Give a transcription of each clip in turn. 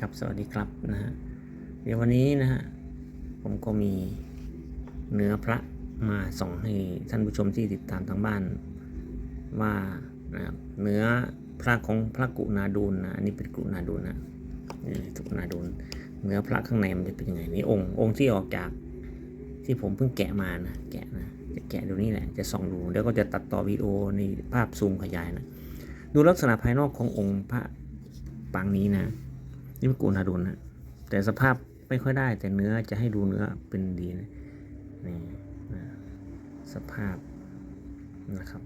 ครับสวัสดีครับนะฮะเดี๋ยววันนี้นะฮะผมก็มีเนื้อพระมาส่งให้ท่านผู้ชมที่ติดตามทางบ้าน ว่านะครับเนื้อพระของพระกุณาดูลนะอันนี้เป็นกุณาดูลนะนี่กุณาดูลเนื้อพระข้างในมันจะเป็นยังไงนี่องค์องค์ที่ออกจากที่ผมเพิ่งแกะมานะแกะนะจะแกะดูนี่แหละจะส่องดูแล้วก็จะตัดต่อวิดีโอในภาพซูมขยายนะดูลักษณะภายนอกขององค์พระปางนี้นะ นี่เป็นกูนาดุลนะแต่สภาพไม่ค่อยได้ แต่เนื้อจะให้ดูเนื้อเป็นดีนะนี่นะสภาพนะครับ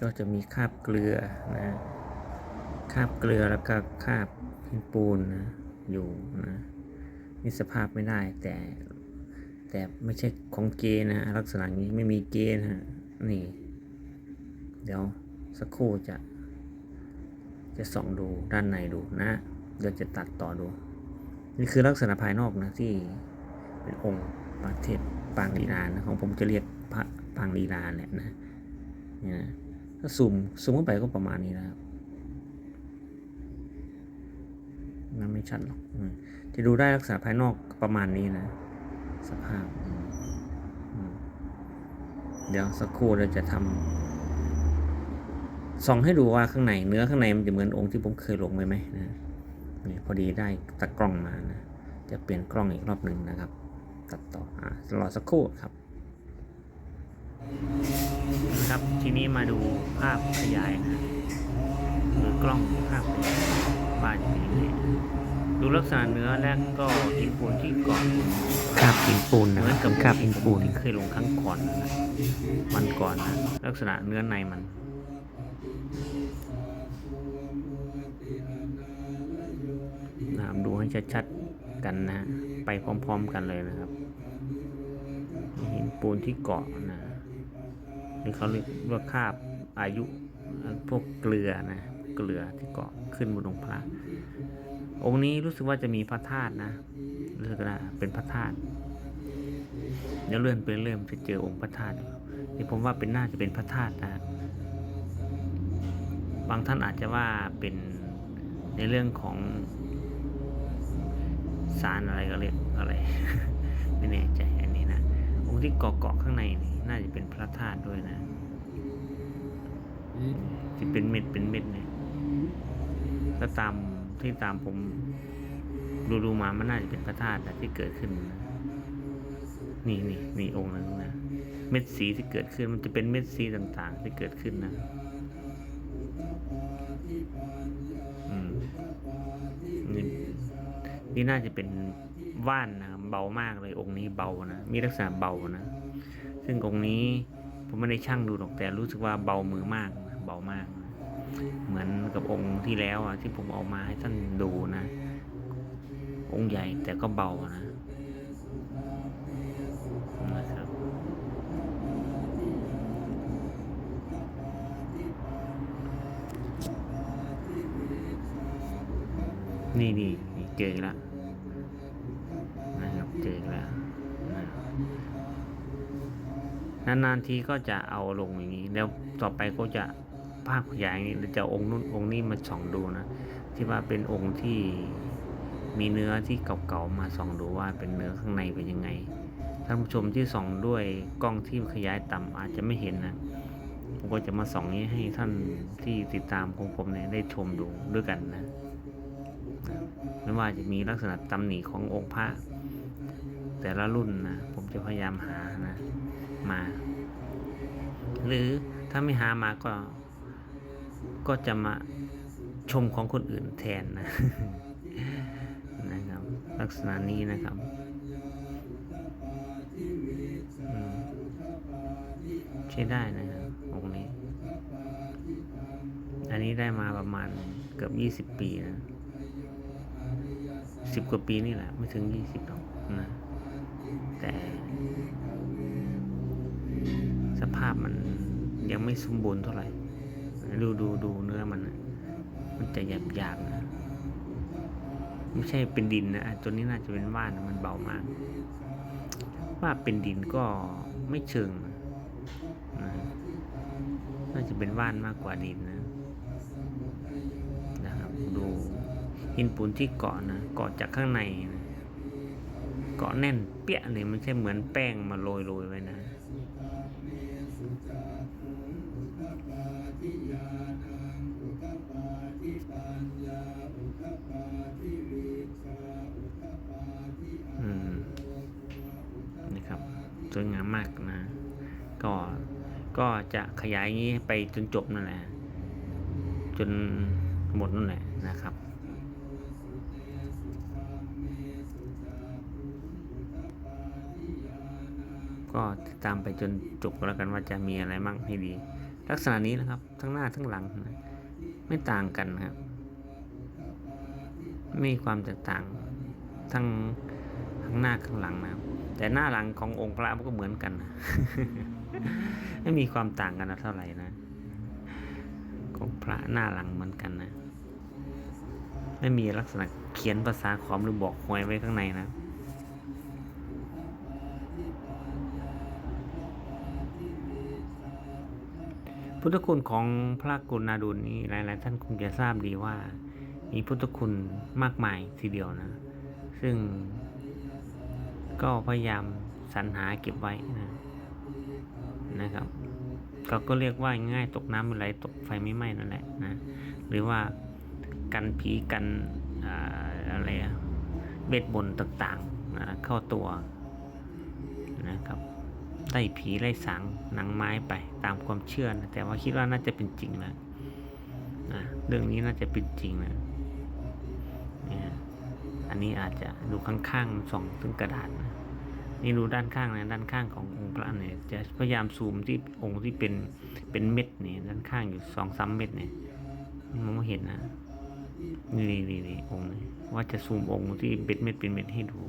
ก็จะมีคาบเกลือนะคาบเกลือแล้วก็คาบหินปูนนะอยู่นะนี่สภาพไม่ได้แต่แต่ไม่ใช่ของเกนะลักษณะนี้ไม่มีเกนะนี่ เดี๋ยวสักครู่จะ จะส่องดูด้านในดูนะเดี๋ยวจะตัดต่อดู นี่คือลักษณะภายนอกนะที่เป็นองค์ประเทศปางลีลานะของผมจะเรียกพระปางลีลาแหละนะนี่นะถ้าซูมซูมเข้าไปก็ประมาณนี้นะครับมันไม่ชัดหรอกจะดูได้ลักษณะภายนอกประมาณนี้นะ สภาพ เดี๋ยวสักครู่เราจะทำ ส่องให้ดูว่าข้างในเนื้อข้างในมันจะเหมือนองค์ที่ผมเคยลงไปไหมนะนี่พอดีได้ตะกล้องมานะจะเปลี่ยนกล้องอีกรอบหนึ่งนะครับ ตัดต่ออ่ารอสักครู่ครับนะครับทีนี้มาดูภาพขยายนะหรือกล้องภาพขยายบ้านจะเป็นยังไงดูลักษณะเนื้อแล้วก็หินปูนที่เกาะคราบหินปูนนะเหมือนกับคราบหินปูนที่เคยลงครั้งก่อนนะมันก่อนนะลักษณะเนื้อในมัน ให้ชัดๆกันนะฮะไปพร้อมๆกันเลยนะครับหินปูนที่เกาะนะหรือเขาเรียกว่าคาบอายุพวกเกลือนะเกลือที่เกาะขึ้นบนองค์พระ องค์นี้รู้สึกว่าจะมีพระธาตุนะรู้สึกว่าเป็นพระธาตุเดี๋ยวเลื่อนไปเรื่อยจะเจอองค์พระธาตุที่ผมว่าเป็นน่าจะเป็นพระธาตุนะบางท่านอาจจะว่าเป็นในเรื่องของ สารอะไรก็เรียกอะไร ไม่แน่ใจอันนี้นะองค์ที่เกาะเกาะข้างในนี่น่าจะเป็นพระธาตุด้วยนะที่เป็นเม็ดเป็นเม็ดเนี่ยก็ตามที่ตามผมดูดูมามันน่าจะเป็นพระธาตุนะที่เกิดขึ้นนะนี่นี่นี่องค์นั้นนะเม็ดสีที่เกิดขึ้นมันจะเป็นเม็ดสีต่างๆ ที่เกิดขึ้นนะ นี่น่าจะเป็นว่านนะเบามากเลยองค์นี้เบานะมีลักษณะเบานะ ซึ่งองค์นี้ผมไม่ได้ช่างดูหรอกแต่รู้สึกว่าเบามือมากนะเบามากนะเหมือนกับองค์ที่แล้วอะที่ผมเอามาให้ท่านดูนะ องค์ใหญ่แต่ก็เบานะนะครับนี่นี่นี่ เจออีกแล้วนะครับเจออีกแล้วนะนานๆทีก็จะเอาลงอย่างนี้ แล้วต่อไปก็จะภาพขยายนี้จะองค์นู้นองค์นี้มาส่องดูนะ ที่ว่าเป็นองค์ที่มีเนื้อที่เก่าๆมาส่องดูว่าเป็นเนื้อข้างในเป็นยังไงท่านผู้ชมที่ส่องด้วยกล้องที่ขยายต่ำอาจจะไม่เห็นนะผมก็จะมาส่องนี้ให้ท่านที่ติดตามของผมเนี่ยได้ชมดูด้วยกันนะ ไม่ว่าจะมีลักษณะตำหนิขององค์พระ แต่ละรุ่นนะผมจะพยายามหานะมา หรือถ้าไม่หามาก็ ก็จะมาชมของคนอื่นแทนนะนะครับ ลักษณะนี้นะครับใช้ได้นะครับองค์นี้ อันนี้ได้มาประมาณเกือบยี่สิบปีนะ สิบกว่าปีนี่แหละ ไม่ถึงยี่สิบหรอกนะแต่สภาพมันยังไม่สมบูรณ์เท่าไหร่ ดูดูดูเนื้อมัน มันจะหยาบหยาบนะ ไม่ใช่เป็นดินนะตัวนี้น่าจะเป็นว่านมันเบามาก ว่าเป็นดินก็ไม่เชิงนะนะน่าจะเป็นว่านมากกว่าดินนะ นะครับดู หินปูนที่เกาะนะเกาะจากข้างในนะเกาะแน่นเปี้ยเลยไม่ใช่เหมือนแป้งมาโรยโรยๆไว้นะอืมนี่ครับสวยงามมากนะ ก็ก็จะขยายอย่างนี้ไปจนจบนั่นแหละ จนหมดนั่นแหละนะครับ ก็ตามไปจนจบก็แล้วกันว่าจะมีอะไรมั่งให้ดี ลักษณะนี้นะครับ ทั้งหน้าทั้งหลังนะไม่ต่างกันนะครับไม่มีความแตกต่างทั้งทั้งหน้าข้างหลังนะครับ แต่หน้าหลังขององค์พระมันก็เหมือนกันนะไม่มีความต่างกันเท่าไหร่นะของพระหน้าหลังเหมือนกันนะ ไม่มีลักษณะเขียนภาษาขอมหรือบอกหวยไว้ข้างในนะ พุทธคุณของพระกุณาดุลนี้หลาย ๆ ท่านคงจะทราบดีว่า มีพุทธคุณมากมายทีเดียวนะ ซึ่งก็พยายามสรรหาเก็บไว้นะนะครับก็ก็เรียกว่าง่ายตกน้ำไม่ไหลตกไฟไม่ไหม้นั่นแหละนะหรือว่ากันผีกันอะไรเบ็ดบนต่างๆนะเข้าตัวนะครับ ไล่ผีไล่สางหนังไม้ไปตามความเชื่อนะแต่ว่าคิดว่าน่าจะเป็นจริงแล้วนะเรื่องนี้น่าจะเป็นจริงนะเนี่ยอันนี้อาจจะดูข้างๆส่องถึงกระดาษนะนี่ดูด้านข้างนะด้านข้างขององค์พระเนี่ยจะพยายามซูมที่องค์ที่เป็นเป็นเม็ดนี่ด้านข้างอยู่สองสามเม็ดเนี่ยมองไม่เห็นนะนี่นี่นี่นี่องค์นี้ว่าจะซูมองค์ที่เป็นเม็ดเป็นเม็ดให้ดู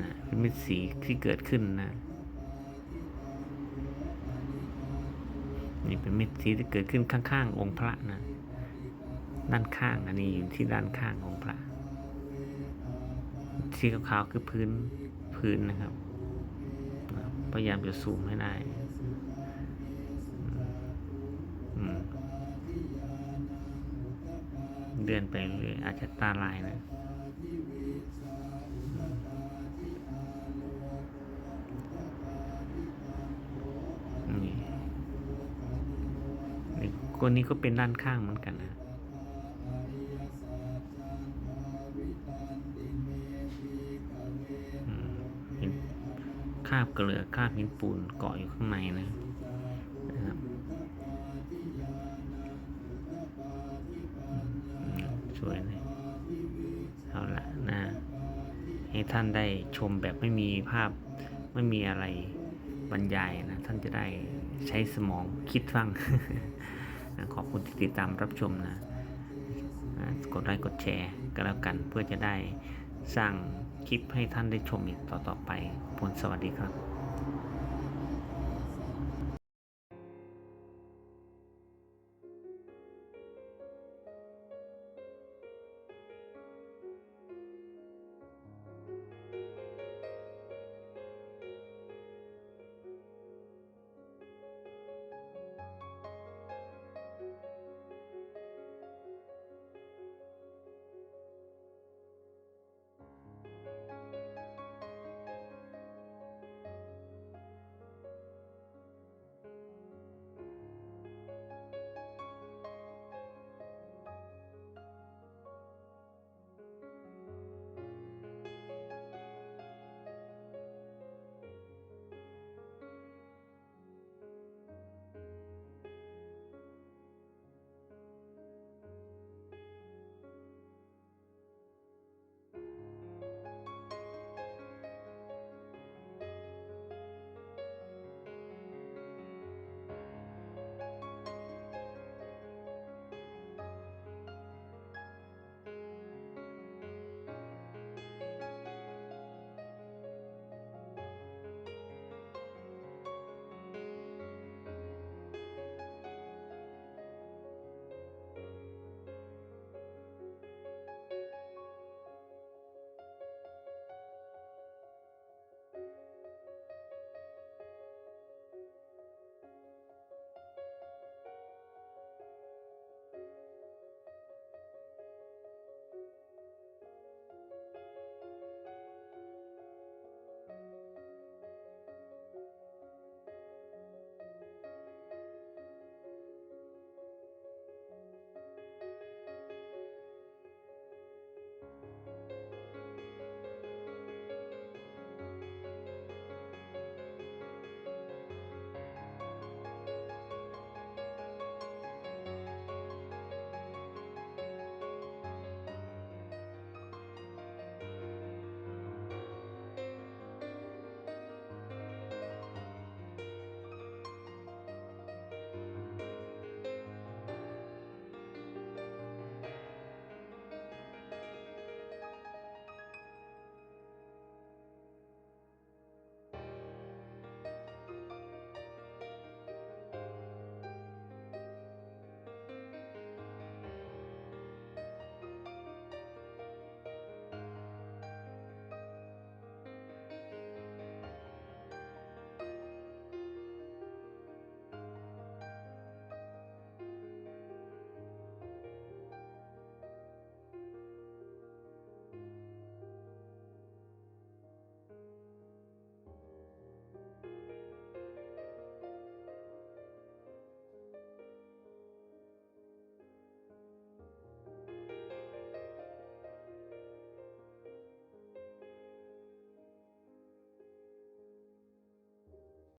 นะเป็นเม็ดสีที่เกิดขึ้นนะ นี่เป็นเม็ดสีที่เกิดขึ้นข้างๆองค์พระนะด้านข้างอันนี้อยู่ที่ด้านข้างองค์พระสีขาวๆคือพื้นพื้นนะครับ พยายามจะซูมให้ได้เดินไปเรื่อยอาจจะตาลายนะ นี่คนนี้ก็เป็นด้านข้างเหมือนกันนะคาบเกลือคาบหินปูนเกาะอยู่ข้างในนะครับสวยเลยเอาละนะ ให้ท่านได้ชมแบบไม่มีภาพไม่มีอะไรบรรยายนะ ท่านจะได้ใช้สมองคิดฟัง ขอบคุณที่ติดตามรับชมนะกดไลค์กดแชร์ก็แล้วกันเพื่อจะได้สร้างคลิปให้ท่านได้ชมอีกต่อๆไปผลสวัสดีครับ